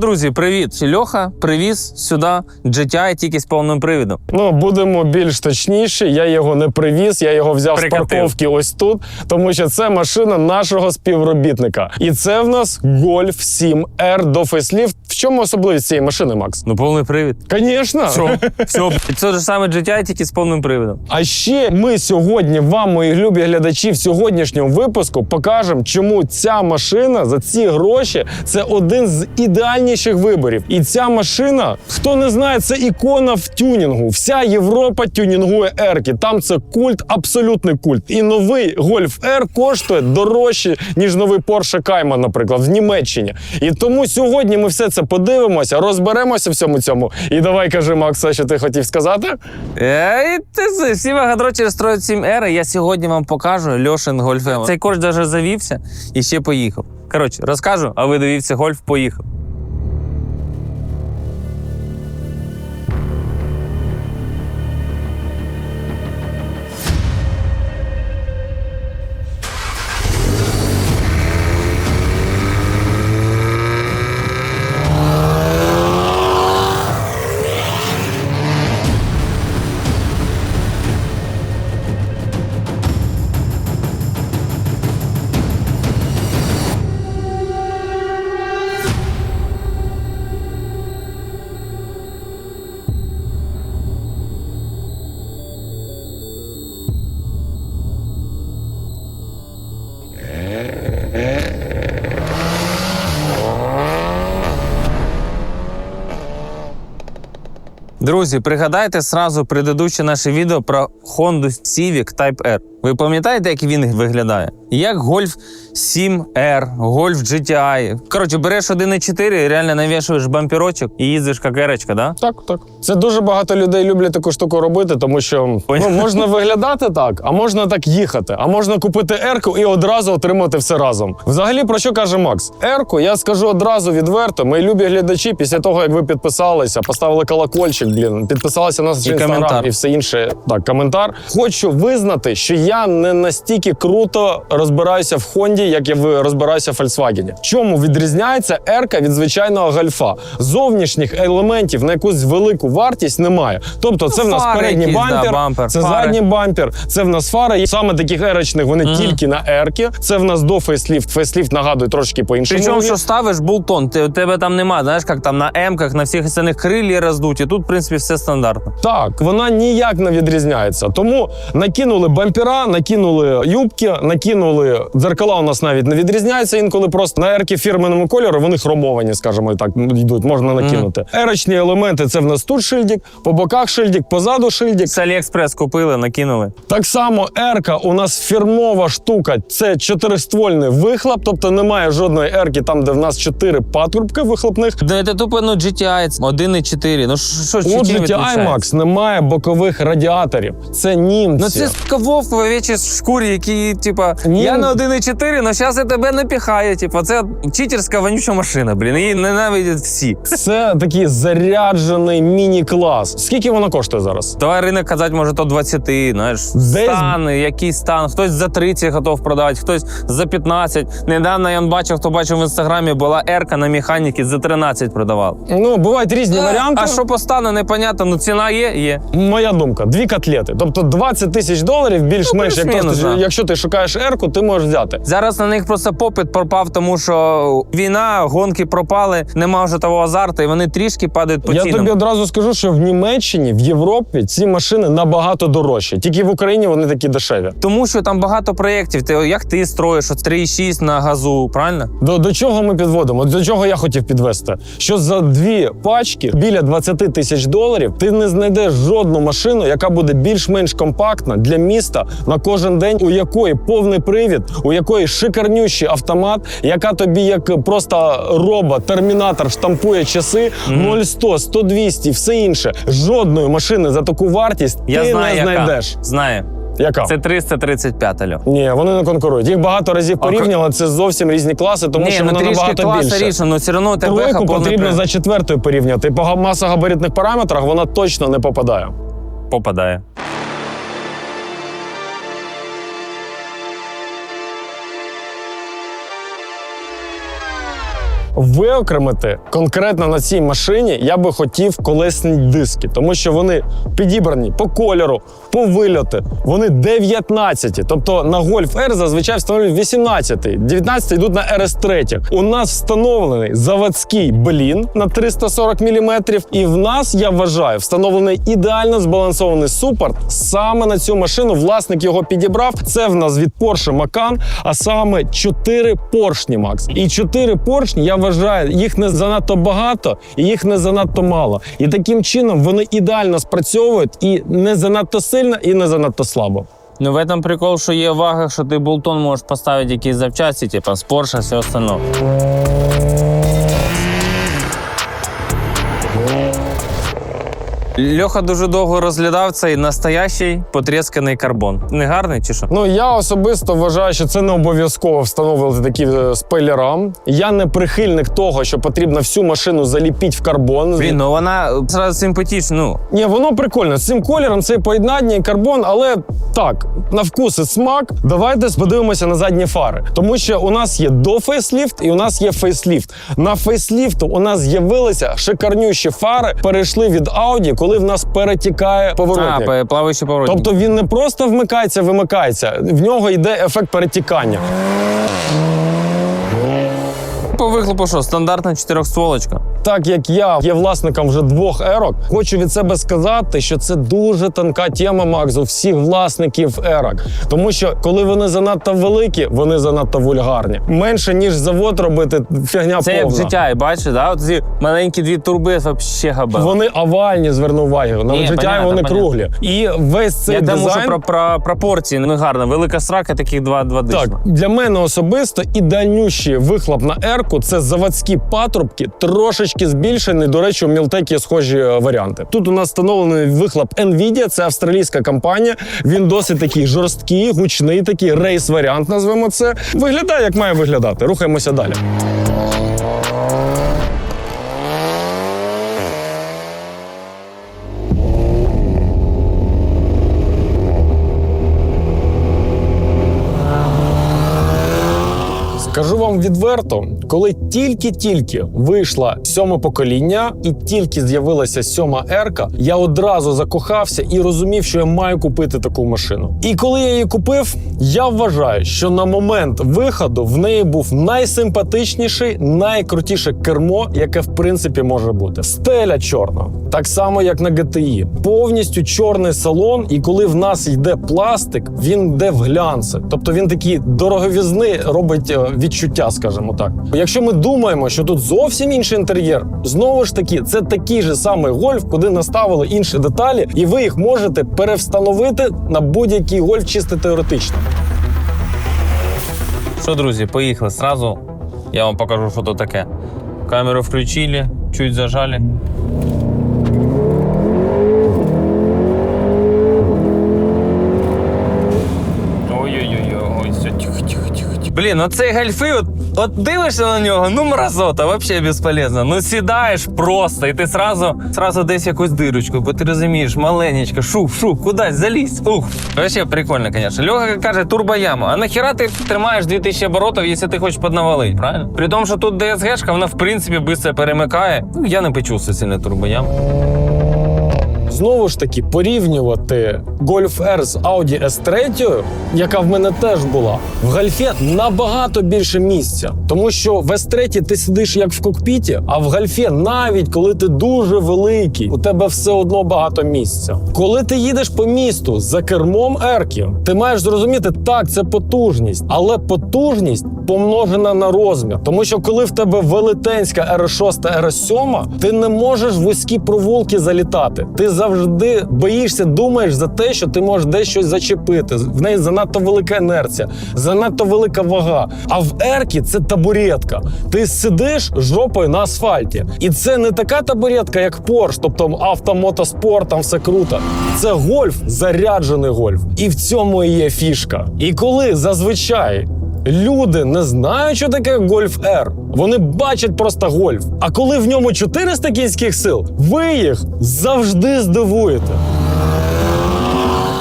Друзі, привіт! Льоха привіз сюди GTI тільки з повним привідом. Ну, будемо більш точніші. Я його не привіз, я його взяв Прикатив. з парковки ось тут, тому що це машина нашого співробітника. І це в нас Golf 7 R до фейсліфт. В чому особливість цієї машини, Макс? Ну, повний привід. Звісно. Все, все, блядь, це ж саме GTI тільки з повним привідом. А ще ми сьогодні вам, мої любі глядачі, в сьогоднішньому випуску покажемо, чому ця машина за ці гроші це один з ідеальніших виборів. І ця машина, хто не знає, це ікона в тюнінгу. Вся Європа тюнінгує ерки. Там це культ, абсолютний культ. І новий Golf R коштує дорожче, ніж новий Porsche Cayman, наприклад, в Німеччині. І тому сьогодні ми все це подивимося, розберемося в всьому цьому. І давай кажи, Макс, що ти хотів сказати. Ей, ти всі вагадрочі через 7 r Я сьогодні вам покажу Льошин Гольф. Цей корч даже завівся і ще поїхав. Коротше, розкажу, а ви довівся гольф, поїхав. Друзі, пригадайте сразу предыдущее наше відео про Honda Civic Type R. Ви пам'ятаєте, як він виглядає? Як Golf 7R, Golf GTI. Коротше, береш 1.4, реально навішуєш бамперочок і їздиш як ерочка, да? Так, так. Це дуже багато людей люблять таку штуку робити, тому що ну, можна виглядати так, а можна так їхати. А можна купити ерку і одразу отримати все разом. Взагалі, про що каже Макс? Ерку, я скажу одразу відверто. Мої любі глядачі, після того як ви підписалися, поставили колокольчик, блін, підписалися на наш інстаграм і все інше. Так, коментар. Хочу визнати, що я не настільки круто розбираюся в Хонді, як я розбираюся в Фольксвагені. Чому відрізняється ерка від звичайного гальфа? Зовнішніх елементів на якусь велику вартість немає. Тобто, це в нас фари передній якісь, да, бампер, бампер, це фари. задній бампер, це в нас фара. І Саме таких ерочних вони тільки на ерки. Це в нас до фейсліфт. Фейсліфт нагадує трошки по іншому. Причому, що ставиш болтон, ти, у тебе там нема, знаєш, як там на М-ках, на всіх остальних крилі роздуті. Тут, в принципі, все стандартно. Так, вона ніяк не відрізняється. Тому накинули бампера, накинули юбки, накинули дзеркала. У нас навіть не відрізняються. Інколи просто на ерки фірменому кольору вони хромовані, скажімо так, йдуть, можна накинути. Ерочні елементи це в нас тут шильдик, по боках шильдик, позаду шильдик. З Аліекспрес купили, накинули. Так само ерка у нас фірмова штука. Це чотириствольний вихлоп, тобто немає жодної ерки там, де в нас чотири патрубки вихлопних. Ну, це тупо ну, GTI 1.4. Ну що, чим GTI? Max немає бокових радіаторів. Це німці. Ну це сука, овечій шкурі, який, типа, Ні. я на 1.4, але зараз я тебе напіхаю. Типа, це читерська вонюча машина, блін. Її ненавидять всі. Це такий заряджений міні-клас. Скільки воно коштує зараз? Давай ринок казати, може, то 20, знаєш, Десь- стан, який стан. Хтось за 30 готов продавати, хтось за 15. Недавно я бачив, хто бачив в інстаграмі, була ерка на механіки за 13 продавав. Ну, бувають різні варіанти. А що по стану, непонятно. Ну ціна є, є. Моя думка: дві котлети. Тобто 20 тисяч доларів більш-менш. Ну, плюс-мінус, якщо, да. якщо ти шукаєш ерку, ти можеш взяти. Зараз на них просто попит пропав, тому що війна, гонки пропали, нема вже того азарту, і вони трішки падають по Я цінам. тобі одразу скажу, що в Німеччині, в Європі ці машини набагато дорожчі. Тільки в Україні вони такі дешеві. Тому що там багато проєктів. Ти як ти строїш от 3,6 на газу, правильно? До, до чого ми підводимо? До чого я хотів підвести? Що за дві пачки біля 20 тисяч доларів ти не знайдеш жодну машину, яка буде більш-менш компактна для міста на кожен день, у якої повний привід, у якої шикарнющий автомат, яка тобі як просто робот, термінатор штампує часи 0-100, 100-200, все інше. Жодної машини за таку вартість Я ти знаю, не яка. знайдеш. Знаю. Яка? Це 335 альо. Ні, вони не конкурують. Їх багато разів порівняли. Це зовсім різні класи, тому Ні, що ну воно набагато класа більше. ріше, але все одно Тройку потрібно привід. за четвертою порівняти. По масогабаритних параметрах вона точно не попадає. попадає. Виокремити конкретно на цій машині я би хотів колесні диски, тому що вони підібрані по кольору, по вильоти. Вони 19. Тобто на Golf R зазвичай встановлюють 18. 19 йдуть на RS3. У нас встановлений заводський блін на 340 мм. І в нас, я вважаю, встановлений ідеально збалансований супорт. Саме на цю машину власник його підібрав. Це в нас від Porsche Macan, а саме 4 поршні Max. І 4 поршні, я вважаю, їх не занадто багато і їх не занадто мало. І таким чином вони ідеально спрацьовують і не занадто сильно, і не занадто слабо. Ну в этом прикол, що є вага, що ти болтон можеш поставити якісь запчасті, типа з Porsche, все остальное. Льоха дуже довго розглядав цей настоящий потрісканий карбон. Не гарний чи що? Ну я особисто вважаю, що це не обов'язково встановлювати такі е, спойлера. Я не прихильник того, що потрібно всю машину заліпіть в карбон. Блін, ну вона зразу симпатична. Ну, Ні, воно прикольно. З цим кольором це поєднання і карбон, але так, на вкус і смак. Давайте подивимося на задні фари. Тому що у нас є до фейсліфт і у нас є фейсліфт. На фейсліфту у нас з'явилися шикарнющі фари, перейшли від Audi, коли в нас перетікає поворотник. А, плаваючий поворотник. Тобто він не просто вмикається, вимикається. В нього йде ефект перетікання. По вихлопу що, стандартна чотирьохстволочка. Так як я є власником вже двох ерок, хочу від себе сказати, що це дуже тонка тема Макс у всіх власників ерок. Тому що коли вони занадто великі, вони занадто вульгарні. Менше ніж завод робити фігня Це як повна. життя, і бачиш, да? От ці маленькі дві турби взагалі габела. Вони овальні, зверну увагу. На Ні, життя понятно, вони понятно. круглі. І весь цей Я дизайн... що про, про пропорції не гарно. Велика срака, таких два, два дишна. Так, для мене особисто ідеальнющий вихлоп на ерку це заводські патрубки, трошечки збільшені. До речі, у Мілтек є схожі е, варіанти. Тут у нас встановлений вихлоп Nvidia, це австралійська компанія. Він досить такий жорсткий, гучний, такий рейс-варіант, назвемо це. Виглядає, як має виглядати. Рухаємося далі. Скажу вам відверто, коли тільки-тільки вийшла сьоме покоління і тільки з'явилася сьома ерка, я одразу закохався і розумів, що я маю купити таку машину. І коли я її купив, я вважаю, що на момент виходу в неї був найсимпатичніший, найкрутіше кермо, яке в принципі може бути. Стеля чорна, так само як на GTI. Повністю чорний салон, і коли в нас йде пластик, він йде в глянце. Тобто він такий дороговізний робить е, відчуття, скажімо так. Якщо ми думаємо, що тут зовсім інший інтер'єр, знову ж таки, це такий же самий гольф, куди наставили інші деталі, і ви їх можете перевстановити на будь-який гольф чисто теоретично. Що, друзі, поїхали. Сразу я вам покажу, що то таке. Камеру включили, чуть зажали. Блін, ну цей гальфи, от, от дивишся на нього, ну мразота, вообще безполезно. Ну сідаєш просто, і ти сразу, сразу десь якусь дирочку, бо ти розумієш, маленечко, шух, шух, кудись залізь. Ух. Вообще прикольно, конечно. Льоха каже, турбояма. А нахіра ти тримаєш 2000 оборотів, якщо ти хочеш поднавалити, правильно? При тому, що тут DSG-шка, вона в принципі швидко перемикає. Ну, я не почувствую сильно турбояму. Знову ж таки, порівнювати Golf R з Audi S3, яка в мене теж була, в гольфі набагато більше місця. Тому що в S3 ти сидиш як в кокпіті, а в гольфі, навіть коли ти дуже великий, у тебе все одно багато місця. Коли ти їдеш по місту за кермом ерки, ти маєш зрозуміти, так, це потужність, але потужність помножена на розмір. Тому що коли в тебе велетенська R6, R7, ти не можеш вузькі провулки залітати. Ти завжди боїшся, думаєш за те, що ти можеш десь щось зачепити. В неї занадто велика інерція, занадто велика вага. А в еркі це табуретка. Ти сидиш жопою на асфальті. І це не така табуретка, як Porsche, тобто автомотоспорт, там все круто. Це гольф, заряджений гольф. І в цьому і є фішка. І коли зазвичай Люди не знають, що таке гольф R. Вони бачать просто гольф. А коли в ньому 400 кінських сил, ви їх завжди здивуєте.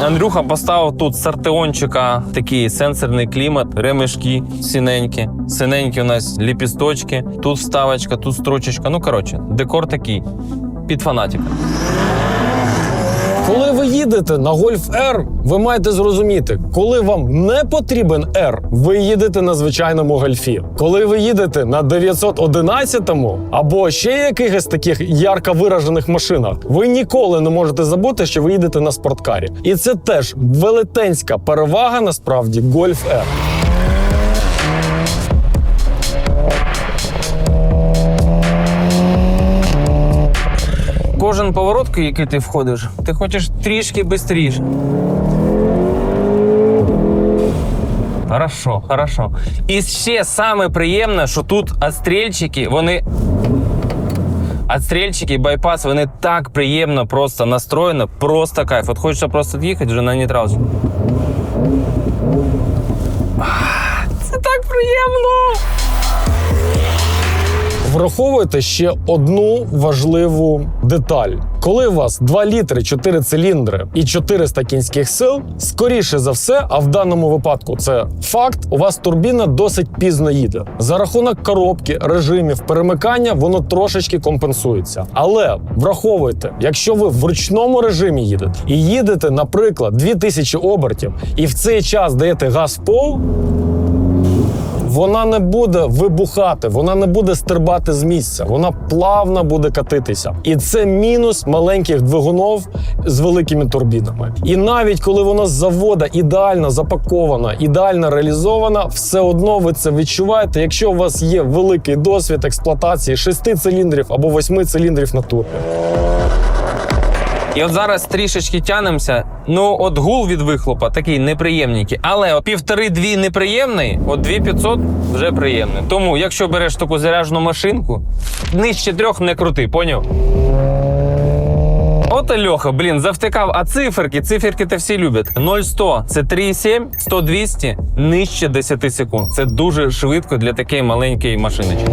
Андрюха поставив тут сартеончика такий сенсорний клімат, ремешки синенькі. Синенькі у нас ліпісточки, тут вставочка, тут строчечка. Ну коротше, декор такий під фанатика. Їдете на Golf R, ви маєте зрозуміти, коли вам не потрібен R, ви їдете на звичайному гольфі. Коли ви їдете на 911-му або ще якихось таких ярко виражених машинах, ви ніколи не можете забути, що ви їдете на спорткарі. І це теж велетенська перевага насправді Golf R. Кожен поворот, в який ти входиш, ти хочеш трішки швидше. Хорошо, хорошо. І ще саме приємне, що тут отстрільчики, вони. Отстрільчики, байпас, вони так приємно просто настроєні, просто кайф. От хочеться просто їхати вже на нейтрал. А, Це так приємно! Враховуйте ще одну важливу деталь. Коли у вас 2 літри, 4 циліндри і 400 кінських сил, скоріше за все, а в даному випадку це факт, у вас турбіна досить пізно їде. За рахунок коробки, режимів, перемикання воно трошечки компенсується. Але враховуйте, якщо ви в ручному режимі їдете і їдете, наприклад, 2000 обертів, і в цей час даєте газ в пол, вона не буде вибухати, вона не буде стрибати з місця, вона плавно буде катитися. І це мінус маленьких двигунов з великими турбінами. І навіть коли воно з завода ідеально запакована, ідеально реалізована, все одно ви це відчуваєте, якщо у вас є великий досвід експлуатації 6 циліндрів або 8 циліндрів на турбі. І от зараз трішечки тянемося. Ну, от гул від вихлопа такий неприємненький. Але півтори-дві неприємний, от 2500 вже приємний. Тому, якщо береш таку заряджену машинку, нижче трьох не крути, поняв? От Льоха, блін, завтикав, а циферки, циферки то всі люблять. 0-100 – це 3,7, 100-200 – нижче 10 секунд. Це дуже швидко для такої маленької машиночки.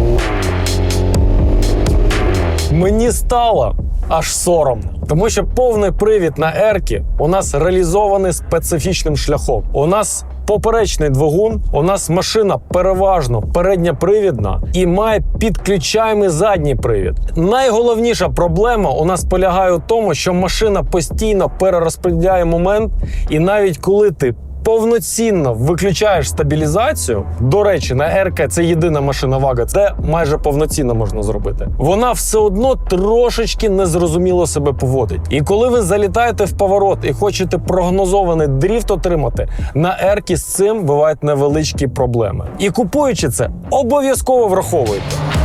Мені стало аж соромно, тому що повний привід на еркі у нас реалізований специфічним шляхом. У нас поперечний двигун, у нас машина переважно передньопривідна і має підключаємий задній привід. Найголовніша проблема у нас полягає у тому, що машина постійно перерозподіляє момент, і навіть коли ти повноцінно виключаєш стабілізацію. До речі, на РК це єдина машина вага, це майже повноцінно можна зробити. Вона все одно трошечки незрозуміло себе поводить. І коли ви залітаєте в поворот і хочете прогнозований дріфт отримати, на еркі з цим бувають невеличкі проблеми. І купуючи це, обов'язково враховуйте.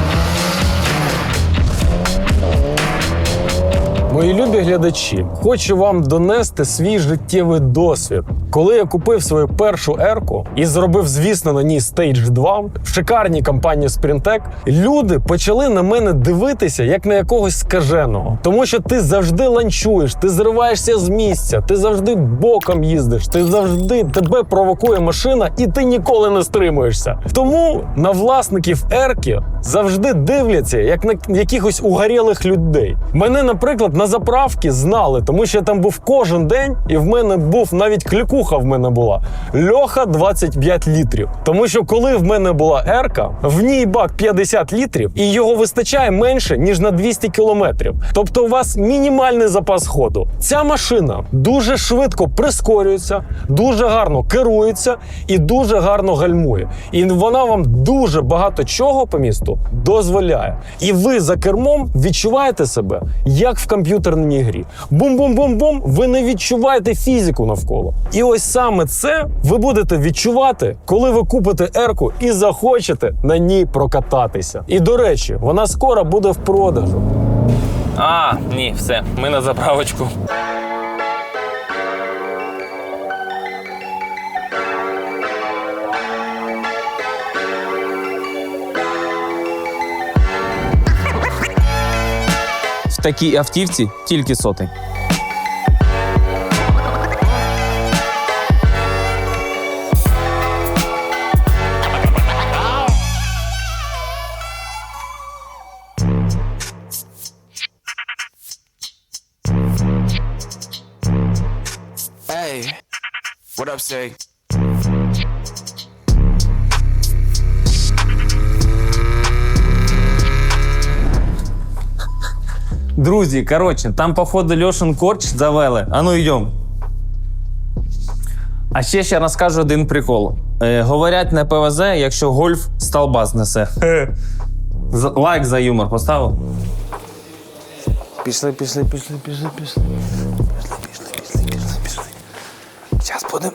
Мої любі глядачі, хочу вам донести свій життєвий досвід. Коли я купив свою першу ерку і зробив, звісно, на ній Stage 2 в шикарній компанії Sprintec, люди почали на мене дивитися як на якогось скаженого. Тому що ти завжди ланчуєш, ти зриваєшся з місця, ти завжди боком їздиш, ти завжди тебе провокує машина, і ти ніколи не стримуєшся. Тому на власників ерки завжди дивляться як на якихось угорілих людей. Мене, наприклад, на заправки знали, тому що я там був кожен день, і в мене був навіть клікуха в мене була. Льоха 25 літрів. Тому що коли в мене була ерка, в ній бак 50 літрів, і його вистачає менше ніж на 200 кілометрів. Тобто у вас мінімальний запас ходу. Ця машина дуже швидко прискорюється, дуже гарно керується і дуже гарно гальмує. І вона вам дуже багато чого по місту дозволяє. І ви за кермом відчуваєте себе як в комп'ютерній грі. Бум-бум-бум-бум, ви не відчуваєте фізику навколо. І ось саме це ви будете відчувати, коли ви купите ерку і захочете на ній прокататися. І до речі, вона скоро буде в продажу. А, ні, все, ми на заправочку. Такій автівці тільки сотий. Hey, what up, say? Друзі, коротше, там, походу, Льошин корч завели. А ну йдем. А ще ще розкажу один прикол. Е, говорять на ПВЗ, якщо гольф столба знесе. Лайк за юмор поставив. Пішли, пішли, пішли, пішли, пішли. Пішли, пішли, пішли, пішли, пішли. Зараз будемо.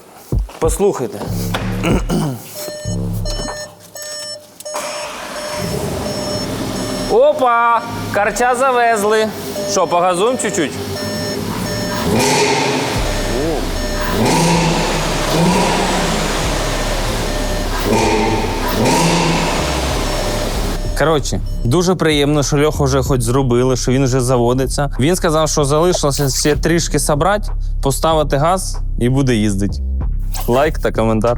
Послухайте. Опа! Карча завезли. Що, погазуємо чуть-чуть? Коротше, дуже приємно, що Льоху вже хоч зробили, що він вже заводиться. Він сказав, що залишилося ще трішки собрати, поставити газ і буде їздити. Лайк та коментар.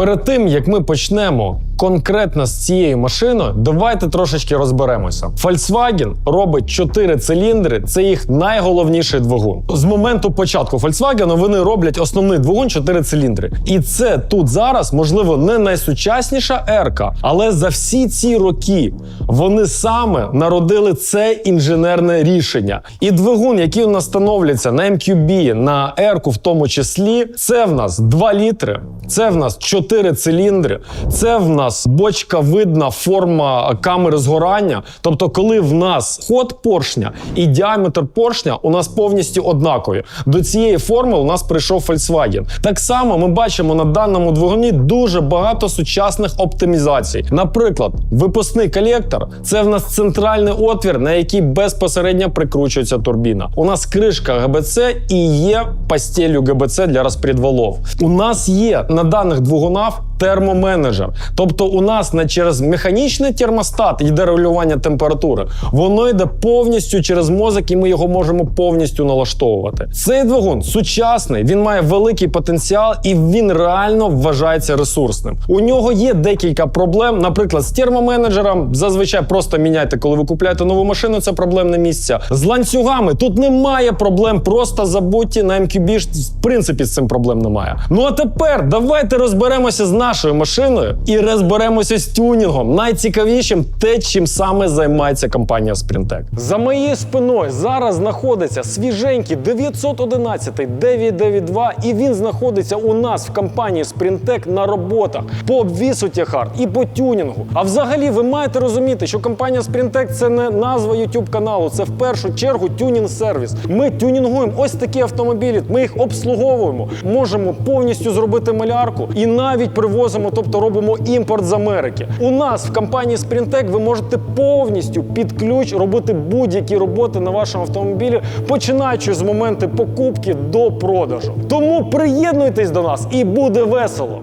Перед тим як ми почнемо конкретно з цією машиною, давайте трошечки розберемося. Volkswagen робить 4 циліндри, це їх найголовніший двигун. З моменту початку Volkswagen вони роблять основний двигун 4 циліндри. І це тут зараз, можливо, не найсучасніша ерка, але за всі ці роки вони саме народили це інженерне рішення. І двигун, який у нас становляться на MQB, на ерку в тому числі, це в нас 2 літри, це в нас 4 циліндри, це в нас бочковидна форма камери згорання. Тобто, коли в нас ход поршня і діаметр поршня у нас повністю однакові. До цієї форми у нас прийшов Volkswagen. Так само ми бачимо на даному двигуні дуже багато сучасних оптимізацій. Наприклад, випускний колектор це в нас центральний отвір, на який безпосередньо прикручується турбіна. У нас кришка ГБЦ і є постелю ГБЦ для розпредвалов. У нас є на даних двигунах термоменеджер. Тобто, у нас не через механічний термостат йде регулювання температури, воно йде повністю через мозок, і ми його можемо повністю налаштовувати. Цей двигун сучасний, він має великий потенціал і він реально вважається ресурсним. У нього є декілька проблем. Наприклад, з термоменеджером зазвичай просто міняйте, коли ви купуєте нову машину. Це проблемне місце. З ланцюгами тут немає проблем. Просто забудьте на MQB, в принципі з цим проблем немає. Ну а тепер давайте розберемося з нашою машиною і розберемося з тюнінгом. Найцікавішим те, чим саме займається компанія Sprintec. За моєю спиною зараз знаходиться свіженький 911 992, і він знаходиться у нас в компанії Sprintec на роботах по обвісу тяхар і по тюнінгу. А взагалі ви маєте розуміти, що компанія Sprintec – це не назва YouTube каналу, це в першу чергу тюнінг-сервіс. Ми тюнінгуємо ось такі автомобілі, ми їх обслуговуємо, можемо повністю зробити малярку і навіть привозимо, тобто робимо імпорт з Америки. У нас в компанії Sprintec ви можете повністю під ключ робити будь-які роботи на вашому автомобілі, починаючи з моменту покупки до продажу. Тому приєднуйтесь до нас і буде весело.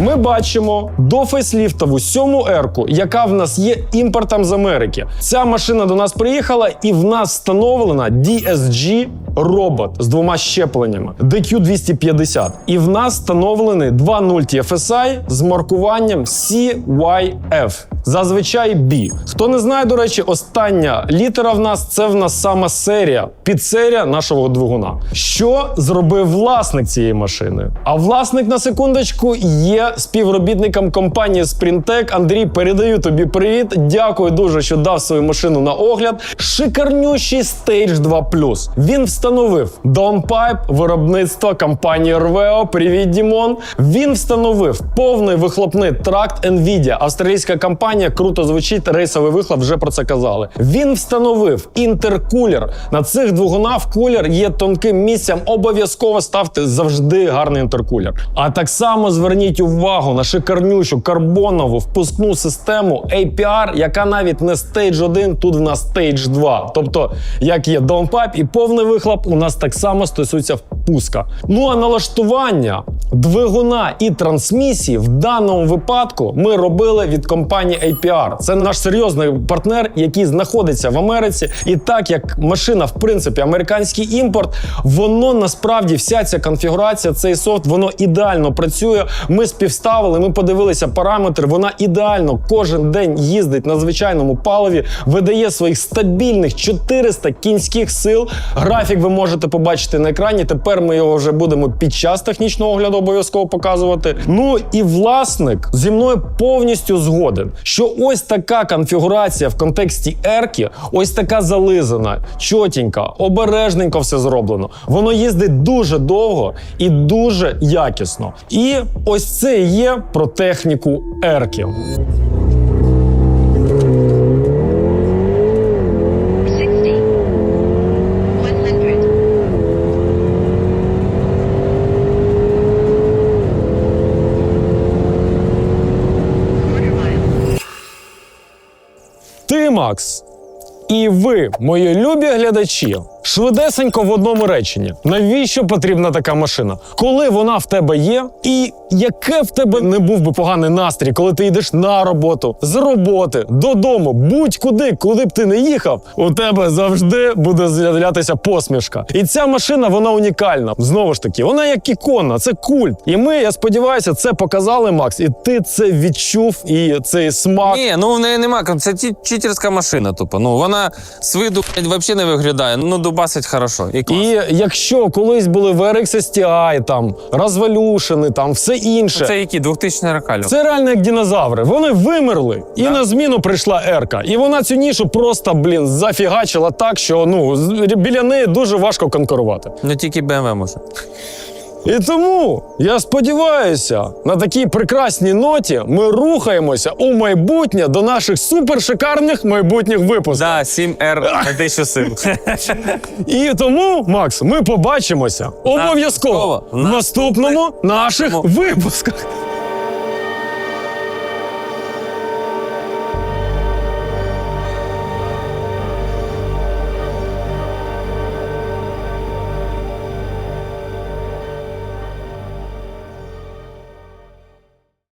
Ми бачимо до фейсліфтову сьому ерку, яка в нас є імпортом з Америки. Ця машина до нас приїхала, і в нас встановлена DSG робот з двома щепленнями DQ250. І в нас встановлений 2.0 TFSI з маркуванням CYF. Зазвичай B. Хто не знає, до речі, остання літера в нас це в нас сама серія, підсерія нашого двигуна. Що зробив власник цієї машини? А власник на секундочку є співробітником компанії Sprintec. Андрій, передаю тобі привіт. Дякую дуже, що дав свою машину на огляд. Шикарнющий Stage 2 Він встановив Downpipe, виробництво компанії Rveo. Привіт, Дімон. Він встановив повний вихлопний тракт Nvidia, австралійська компанія. Круто звучить, рейсовий вихлоп, вже про це казали. Він встановив інтеркулер. На цих двигунах кулер є тонким місцем. Обов'язково ставте завжди гарний інтеркулер. А так само зверніть увагу на шикарнючу карбонову впускну систему APR, яка навіть не Stage 1, тут в нас Stage 2. Тобто, як є downpipe і повний вихлоп, у нас так само стосується впуска. Ну а налаштування двигуна і трансмісії в даному випадку ми робили від компанії компанії APR. Це наш серйозний партнер, який знаходиться в Америці. І так як машина, в принципі, американський імпорт, воно насправді вся ця конфігурація, цей софт, воно ідеально працює. Ми співставили, ми подивилися параметри. Вона ідеально кожен день їздить на звичайному паливі, видає своїх стабільних 400 кінських сил. Графік ви можете побачити на екрані. Тепер ми його вже будемо під час технічного огляду обов'язково показувати. Ну і власник зі мною повністю згоден, що ось така конфігурація в контексті ерки, ось така зализана, чотенька, обережненько все зроблено. Воно їздить дуже довго і дуже якісно. І ось це є про техніку ерки. Макс, і ви, мої любі глядачі, швидесенько в одному реченні. Навіщо потрібна така машина? Коли вона в тебе є, і яке в тебе не був би поганий настрій, коли ти йдеш на роботу, з роботи, додому, будь-куди, куди б ти не їхав, у тебе завжди буде з'являтися посмішка. І ця машина вона унікальна. Знову ж таки, вона як ікона, це культ. І ми, я сподіваюся, це показали, Макс, і ти це відчув, і цей смак. Ні, ну в неї нема. Це читерська машина, тупо. Ну вона з виду взагалі не виглядає. Ну, дубасить хорошо. І. І якщо колись були VRX RX STI, там розвалюшини, там все інше. Це які 2000 рокалі. Це реально як динозаври. Вони вимерли, і на зміну прийшла Ерка. І вона цю нішу просто, блін, зафігачила так, що ну з- біля неї дуже важко конкурувати. Ну тільки BMW може. І тому я сподіваюся, на такій прекрасній ноті ми рухаємося у майбутнє до наших супершикарних майбутніх випусків. Да, 7R на те, що сил. І тому, Макс, ми побачимося Обов'язково. в наступному наших випусках.